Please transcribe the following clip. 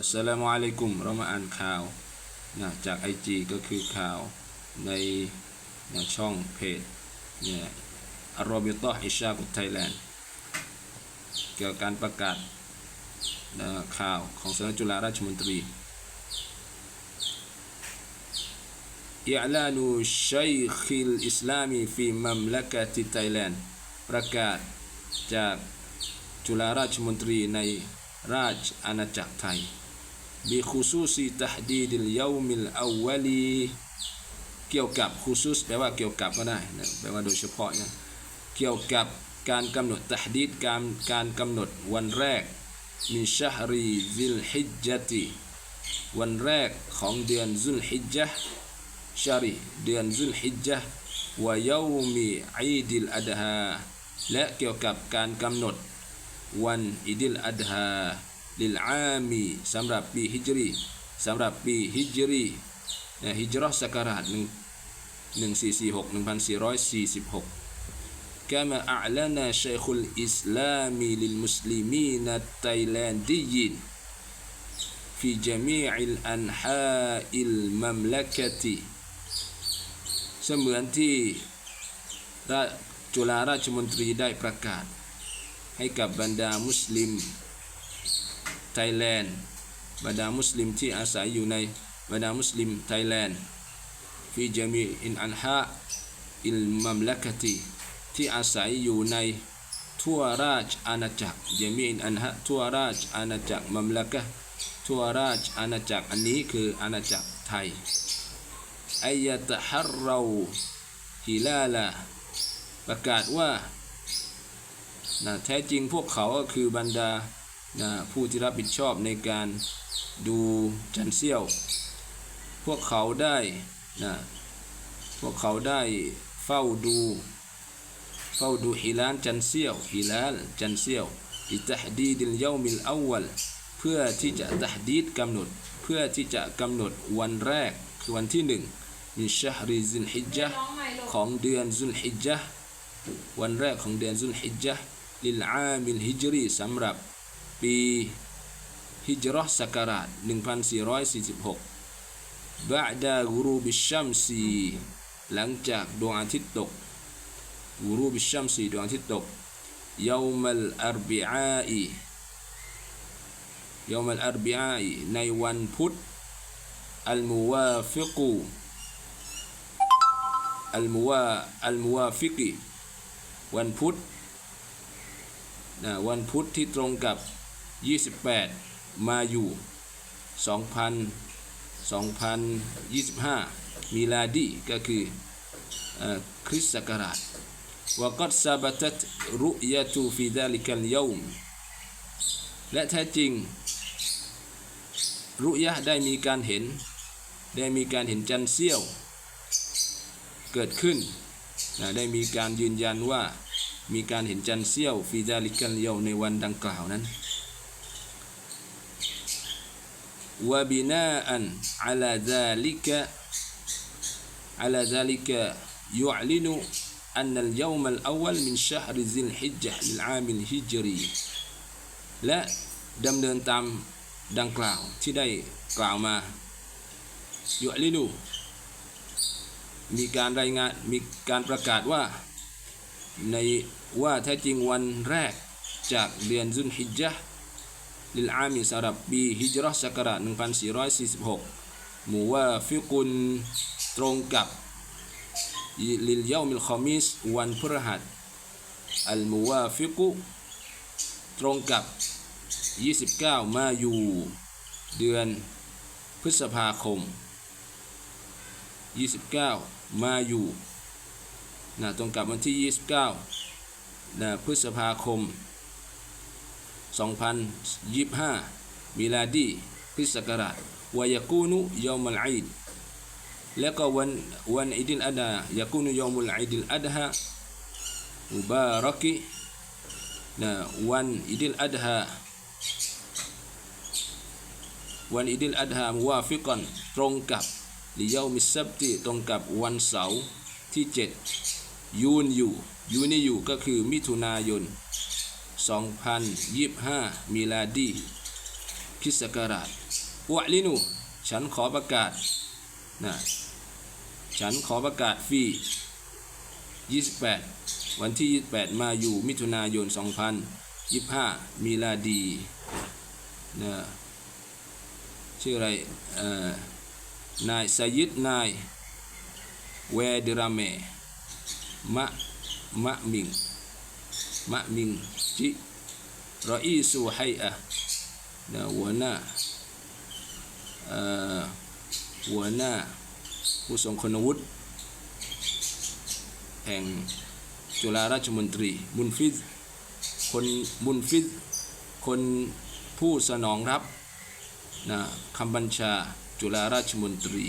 อัสสลามุอะลัยกุมเรามาอ่านข่าวนะจากไอจีก็คือข่าวในช่องเพจเนี่ยอารอบิโตอิชาคุตไทยแลนด์เกี่ยวกับการประกาศข่าวของสนักจุฬาราชมนตรีอิอลานูชัยคิลอิสลามีฟีมัมละกะติไทยแลนด์ ประกาศจากจุฬาราชมนตรีในราชอาณาจักรไทย بخصوص تحديد اليوم الأول เกี่ยวกับ khusus แปลว่าเกี่ยวกับก็ได้นะแปลว่าโดยเฉพาะนะเกี่ยวกับการกำหนด tahdid การการกำหนดวันแรกมิชฮรีซิลฮิจญะติวันแรกของเดือนซุลฮิจญะชาริเดือนซุลฮิจญะวะยาวมีอีดิลอัดฮาและเกี่ยวกับการกำหนด วันอิดิลอัดฮา ลิลอามีสำหรับปีฮิจรีสำหรับปีฮิจรีนะฮิจรัสกราชหนึ่งหนึ่งสี่สี่หกหนึ่งพันสี่ร้อยสี่สิบหก كما أعلن شيخ الإسلام للمسلمين التايلانديين في جميع الأنحاء المملكة เสมือนที่ราจุฬาราชมนตรีได้ประกาศ ให้กับบรรดามุสลิม ไทยแลนด์บรรดามุสลิมที่อาศัยอยู่ในบรรดามุสลิมไทยแลนด์ฟีจามีอินอันฮาอิลมัมลักตีที่อาศัยอยู่ในทั่วราชอาณาจักรจามีอินอันฮะทั่วราชอาณาจักรมัมลักะทั่วราชอาณาจักรอันนี้คืออาณาจักรไทยอายะตะฮัรเราฮิลาลาประกาศว่าแท้จริงพวกเขาก็คือบรรดา นะผู้ที่รับผิดชอบในการดูจันเซี่ยว พวกเขาได้นะพวกเขาได้เฝ้าดูเฝ้าดูฮิลาลจันเซี่ยวฮิลาลจันเซี่ยวอิตฮดีดิลยามิลอวัลเพื่อที่จะตฮดีดกำหนด เพื่อที่จะกำหนดวันแรกคือวันที่หนึ่งมิชฮริซิลฮิจญะห์ของเดือนซุลฮิจญะห์วันแรกของเดือนซุลฮิจญะห์ลิลอามิลฮิจรีสำหรับ ปีฮิจรัชศักราช1446บะดากรูบิชัมซีหลังจากดวงอาทิตย์ตกกรูบิชัมซีดวงอาทิตย์ตกยามัลอาร์บิอาอียามัลอาร์บิอาอีในวันพุธอัลมูวาฟิกูอัลมูวาอัลมูวาฟิกีวันพุธนะวันพุธที่ตรงกับ 28 มาอยู่ 2000 2025 มีลาดีก็คือเอ่อคริสต์ศักราช وقد ثبتت رؤية في ذلك اليوم และแท้จริง รุยะห์ได้มีการเห็น ได้มีการเห็นจันทร์เสี้ยว เกิดขึ้นนะได้มีการยืนยันว่ามีการเห็นจันทร์เสี้ยวฟีดาลิกันเยาในวันดังกล่าวนั้น وبناء على ذلك على ذلك يعلن أن اليوم الأول من شهر ذي الحجة للعام الهجري และดำเนินตามดังกล่าวที่ได้กล่าวมายุลินูมีการรายงานมีการประกาศว่า ในว่าแท้จริงวันแรกจากเดือนซุนฮิจญะห์ ลิลอามีสำหรับปีฮิจรัสศักราช1446หมู่ว่าฟิกุลตรงกับลิลเยามิลคอมิสวันพฤหัสอัลมูวาฟิกุตรงกับ 29 มายู เดือนพฤษภาคม 29 มายูนะตรงกับวันที่ 29นะพฤษภาคม 2025 มิลาดีคริสต์ศักราชวายกูนุยอมัลอีดแล้วก็วันวันอิดิลอัดฮายากูนุยอมุลอีดิลอัดฮามุบารักินะวันอิดิลอัดฮาวันอิดิลอัดฮามุวาฟิกันตรงกับลิยามิซับตีตรงกับวันเสาร์ที่ 7 ยูนอยู่ยูนี่อยู่ก็คือมิถุนายน 2025 มีลาดีคิสกราชอวลินู ฉันขอประกาศนะฉันขอประกาศฟรี28 วันที่ 28 มาอยู่มิถุนายน 2025 มีลาดีนะชื่ออะไรนายไซยิดนายเวเดรามเมมะมะมิงมะมิง จิรออีสูไฮอะนะหัวหน้าหัวหน้า ผู้ทรงคุณวุฒิแห่งจุฬาราชมนตรีมุนฟิดคนมุนฟิดคนผู้สนองรับนะคำบัญชาจุฬาราชมนตรี